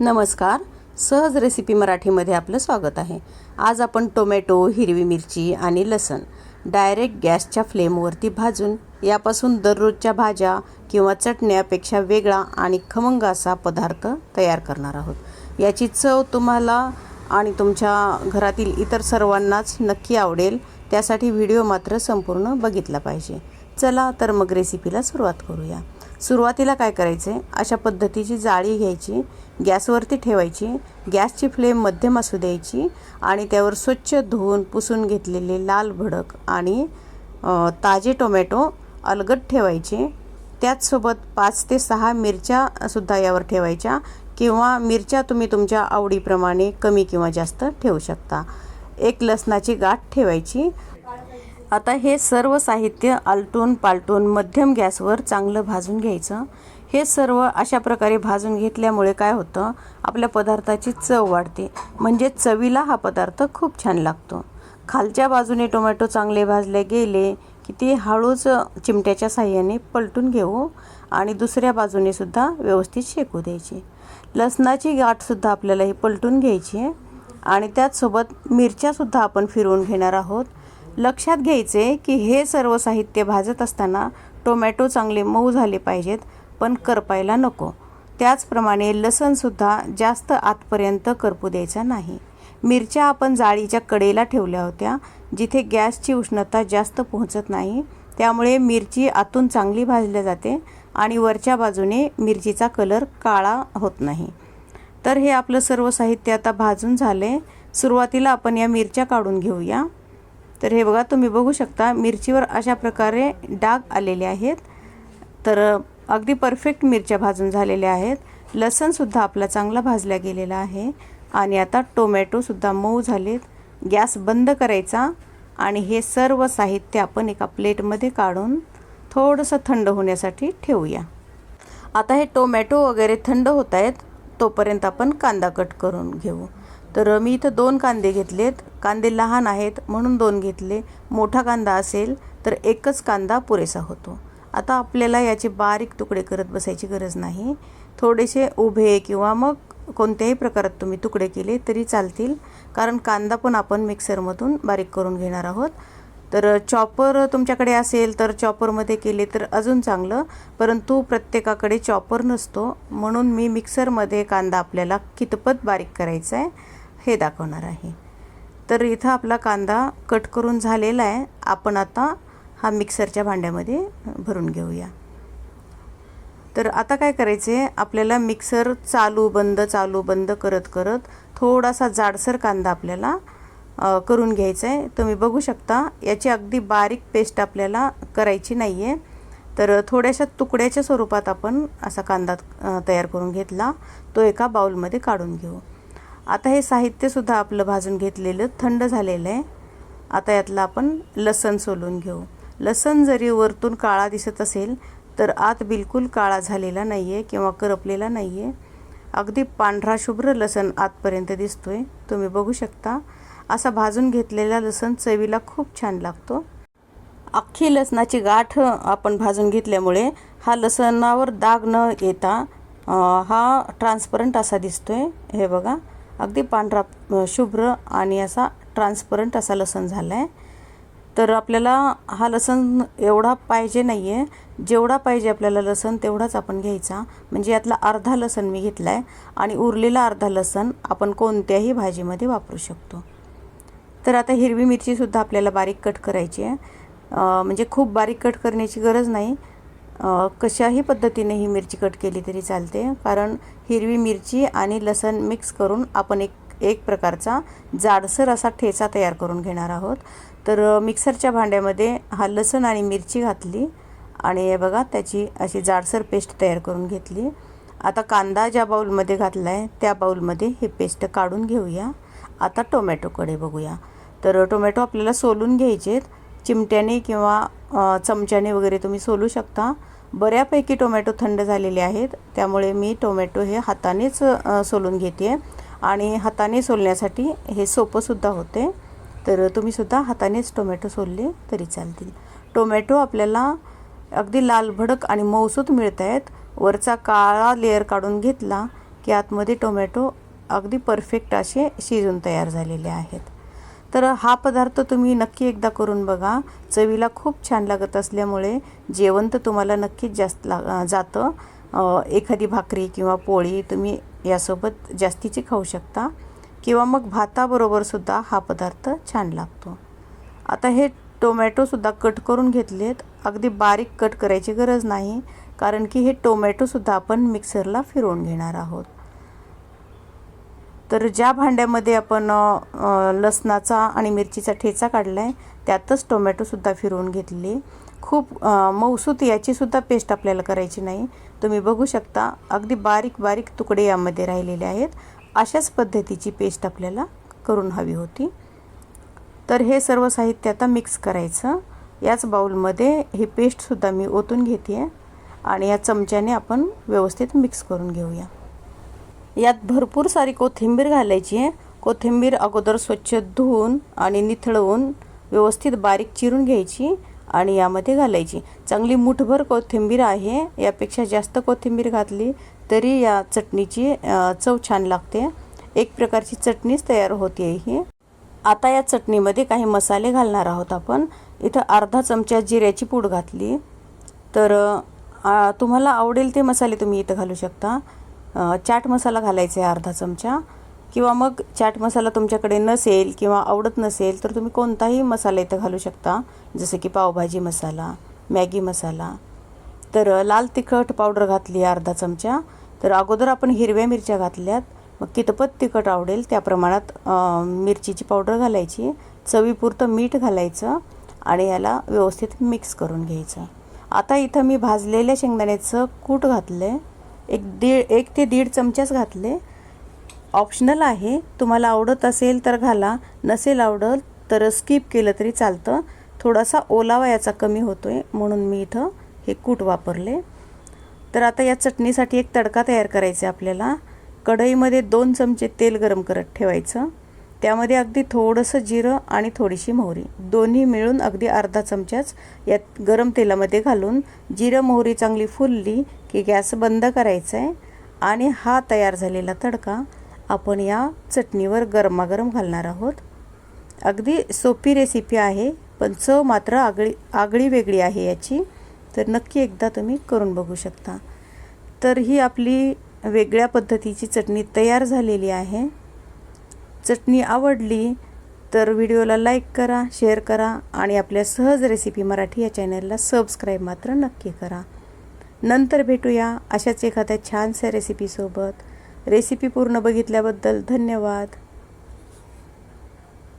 नमस्कार. सहज रेसिपी मराठीमध्ये आपलं स्वागत आहे. आज आपण टोमॅटो हिरवी मिरची आणि लसण डायरेक्ट गॅसच्या फ्लेमवरती भाजून यापासून दररोजच्या भाज्या किंवा चटण्यापेक्षा वेगळा आणि खमंग असा पदार्थ तयार करणार आहोत. याची चव तुम्हाला आणि तुमच्या घरातील इतर सर्वांनाच नक्की आवडेल. त्यासाठी व्हिडिओ मात्र संपूर्ण बघितला पाहिजे. चला तर मग रेसिपीला सुरुवात करूया. सुरुवातीला काय करायचे? अशा पद्धतीची जाळी घ्यायची गॅसवरती ठेवायची गॅसची फ्लेम मध्यम असू द्यायची आणि त्यावर स्वच्छ धुवून पुसून घेतलेले लाल भडक आणि ताजे टोमॅटो अलगद ठेवायचे. त्याचसोबत पाच ते सहा मिरच्या सुद्धा यावर ठेवायच्या किंवा मिरच्या तुम्ही तुमच्या आवडीप्रमाणे कमी किंवा जास्त ठेवू शकता. एक लसणाची गाठ ठेवायची आता हे सर्व साहित्य आलटून पालटून मध्यम गॅसवर चांगलं भाजून घ्यायचं. हे सर्व अशा प्रकारे भाजून घेतल्यामुळे काय होतं? आपल्या पदार्थाची चव वाढते. म्हणजे चवीला हा पदार्थ खूप छान लागतो. खालच्या बाजूने टोमॅटो चांगले भाजले गेले की ते हळूच चिमट्याच्या साह्याने पलटून घेऊ आणि दुसऱ्या बाजूने सुद्धा व्यवस्थित शेकू द्यायची. लसणाची गाठसुद्धा आपल्याला ही पलटून घ्यायची आहे आणि त्याचसोबत मिरच्यासुद्धा आपण फिरवून घेणार आहोत. लक्षात घ्यायचे की हे सर्व साहित्य भाजत असताना टोमॅटो चांगले मऊ झाले पाहिजेत पण करपायला नको. त्याचप्रमाणे लसणसुद्धा जास्त आतपर्यंत करपू द्यायचा नाही. मिरच्या आपण जाळीच्या कडेला ठेवल्या होत्या जिथे गॅसची उष्णता जास्त पोहोचत नाही. त्यामुळे मिरची आतून चांगली भाजली जाते आणि वरच्या बाजूने मिरचीचा कलर काळा होत नाही. तर हे आपलं सर्व साहित्य आता भाजून झाले. सुरुवातीला आपण या मिरच्या काढून घेऊया. तर हे बघा तुम्ही बघू शकता मिरचीवर अशा प्रकारे डाग आलेले आहेत. तर अगदी परफेक्ट मिरच्या भाजून झालेल्या आहेत. लसणसुद्धा आपला चांगला भाजला गेलेला आहे. आणि आता टोमॅटोसुद्धा मऊ झालेत. गॅस बंद करायचा आणि हे सर्व साहित्य आपण एका प्लेटमध्ये काढून थोडंसं थंड होण्यासाठी ठेवूया. आता हे टोमॅटो वगैरे थंड होत आहेत. तोपर्यंत आपण कांदा कट करून घेऊ. तर मी इथं दोन कांदे घेतलेत. कांदे लहान आहेत म्हणून दोन घेतले. मोठा कांदा असेल तर एकच कांदा पुरेसा होतो. आता आपल्याला याचे बारीक तुकडे करत बसायची गरज नाही. थोडेसे उभे किंवा मग कोणत्याही प्रकारात तुम्ही तुकडे केले तरी चालतील. कारण कांदा पण आपण मिक्सरमधून बारीक करून घेणार आहोत. तर चॉपर तुमच्याकडे असेल तर चॉपरमध्ये केले तर अजून चांगलं. परंतु प्रत्येकाकडे चॉपर नसतो. म्हणून मी मिक्सरमध्ये कांदा आपल्याला कितपत बारीक करायचा आहे हे दाखवणार आहे. तर इथं आपला कांदा कट करून झालेला आहे. आपण आता हा मिक्सरच्या भांड्यामध्ये भरून घेऊया. तर आता काय करायचे? आहे आपल्याला मिक्सर चालू बंद चालू बंद करत करत थोडासा जाडसर कांदा आपल्याला करून घ्यायचं आहे तुम्ही बघू शकता याची अगदी बारीक पेस्ट आपल्याला करायची नाही आहे तर थोड्याशा तुकड्याच्या स्वरूपात आपण असा कांदा तयार करून घेतला. तो एका बाउलमध्ये काढून घेऊ. आता हे साहित्यसुद्धा आपलं भाजून घेतलेलं थंड झालेलं आहे. आता यातलं आपण लसण सोलून घेऊ. लसण जरी वरतून काळा दिसत असेल तर आत बिलकुल काळा झालेला नाही आहे किंवा करपलेला नाही आहे अगदी पांढरा शुभ्र लसण आतपर्यंत दिसतोय. तुम्ही बघू शकता असा भाजून घेतलेला लसण चवीला खूप छान लागतो. अख्खी लसणाची गाठ आपण भाजून घेतल्यामुळे हा लसणावर दाग न येता हा ट्रान्सपरंट असा दिसतो आहे हे बघा अगदी पांढरा शुभ्र आणि असा ट्रान्सपरंट असा लसण झाला आहे तर आपल्याला हा लसण एवढा पाहिजे नाही आहे जेवढा पाहिजे आपल्याला लसण तेवढाच आपण घ्यायचा. म्हणजे यातला अर्धा लसण मी घेतला आहे आणि उरलेला अर्धा लसण आपण कोणत्याही भाजीमध्ये वापरू शकतो. तर आता हिरवी मिरचीसुद्धा आपल्याला बारीक कट करायची आहे. म्हणजे खूप बारीक कट करण्याची गरज नाही. कशाही पद्धतीने ही मिरची कट केली तरी चालते. कारण हिरवी मिरची आणि लसण मिक्स करून आपण एक एक प्रकारचा जाडसर असा ठेचा तयार करून घेणार आहोत. तर मिक्सरच्या भांड्यामध्ये हा लसण आणि मिरची घातली आणि हे बघा त्याची अशी जाडसर पेस्ट तयार करून घेतली. आता कांदा ज्या बाऊलमध्ये घातला आहे त्या बाऊलमध्ये हे पेस्ट काढून घेऊया. आता टोमॅटोकडे बघूया. तर टोमॅटो आपल्याला सोलून घ्यायचेत. चिमट्याने किंवा चमच्याने वगैरे तुम्ही सोलू शकता. बऱ्यापैकी टोमॅटो थंड झालेले आहेत. त्यामुळे मी टोमॅटो हे हातानेच सोलून घेते आणि हाताने सोलण्यासाठी हे सोपंसुद्धा होते. तर तुम्हीसुद्धा हातानेच टोमॅटो सोलले तरी चालतील. टोमॅटो आपल्याला अगदी लाल भडक आणि मऊसूत मिळत आहेत वरचा काळा लेअर काढून घेतला की आतमध्ये टोमॅटो अगदी परफेक्ट असे शिजून तयार झालेले आहेत. तर हा पदार्थ तुम्ही नक्की एकदा करून बघा. चवीला खूप छान लागत असल्यामुळे जेवण तर तुम्हाला नक्कीच जास्त ला जातं. एखादी भाकरी किंवा पोळी तुम्ही यासोबत जास्तीची खाऊ शकता. किंवा मग भाताबरोबरसुद्धा हा पदार्थ छान लागतो. आता हे टोमॅटोसुद्धा कट करून घेतलेत. अगदी बारीक कट करायची गरज नाही. कारण की हे टोमॅटोसुद्धा आपण मिक्सरला फिरवून घेणार आहोत. तर ज्या भांड्यामध्ये आपण लसणाचा आणि मिरचीचा ठेचा काढला आहे त्यातच टोमॅटोसुद्धा फिरवून घेतली. खूप मऊसूत याचीसुद्धा पेस्ट आपल्याला करायची नाही. तुम्ही बघू शकता अगदी बारीक बारीक तुकडे यामध्ये राहिलेले आहेत. अशाच पद्धतीची पेस्ट आपल्याला करून हवी होती. तर हे सर्व साहित्य आता मिक्स करायचं. याच बाऊलमध्ये ही पेस्टसुद्धा मी ओतून घेते आहे आणि या चमच्याने आपण व्यवस्थित मिक्स करून घेऊया. यात भरपूर सारी कोथिंबीर घालायची आहे. कोथिंबीर अगोदर स्वच्छ धुवून आणि निथळवून व्यवस्थित बारीक चिरून घ्यायची आणि यामध्ये घालायची. चांगली मुठभर कोथिंबीर आहे. यापेक्षा जास्त कोथिंबीर घातली तरी या चटणीची चव छान लागते. एक प्रकारची चटणीच तयार होते ही. आता या चटणीमध्ये काही मसाले घालणार आहोत आपण. इथं अर्धा चमचा जिऱ्याची पूड घातली. तर तुम्हाला आवडेल ते मसाले तुम्ही इथं घालू शकता. चाट मसाला घालायचा आहे अर्धा चमचा. किंवा मग चाट मसाला तुमच्याकडे नसेल किंवा आवडत नसेल तर तुम्ही कोणताही मसाला इथं घालू शकता. जसं की पावभाजी मसाला मॅगी मसाला. तर लाल तिखट पावडर घातली आहे अर्धा चमचा. तर अगोदर आपण हिरव्या मिरच्या घातल्यात. मग कितपत तिखट आवडेल त्या प्रमाणात मिरचीची पावडर घालायची. चवीपुरतं मीठ घालायचं आणि याला व्यवस्थित मिक्स करून घ्यायचं. आता इथं मी भाजलेल्या शेंगदाण्याचं कूट घातलं आहे एक दीड एक ते दीड चमचाच घातले. ऑप्शनल आहे. तुम्हाला आवडत असेल तर घाला. नसेल आवडत तर स्किप केलं तरी चालतं. थोडासा ओलावा याचा कमी होतो आहे म्हणून मी इथं हे कूट वापरले. तर आता या चटणीसाठी एक तडका तयार करायचा आहे आपल्याला. कढईमध्ये दोन चमचे तेल गरम करत ठेवायचं. त्यामध्ये अगदी थोडंसं जिरं आणि थोडीशी मोहरी. दोन्ही मिळून अगदी अर्धा चमचाच यात गरम तेलामध्ये घालून जिरं मोहरी चांगली फुलली की गॅस बंद करायचा आहे आणि हा तयार झालेला तडका आपण या चटणीवर गरमागरम घालणार आहोत. अगदी सोपी रेसिपी आहे पण चव मात्र आगळी आगळी वेगळी आहे याची. तर नक्की एकदा तुम्ही करून बघू शकता. तर ही आपली वेगळ्या पद्धतीची चटणी तयार झालेली आहे. चटणी आवडली तर व्हिडिओला लाईक करा शेअर करा आणि आपल्या सहज रेसिपी मराठी या चॅनलला सबस्क्राईब मात्र नक्की करा. नंतर भेटूया अशाच एखाद्या छानशा रेसिपीसोबत. रेसिपी पूर्ण बघितल्याबद्दल धन्यवाद.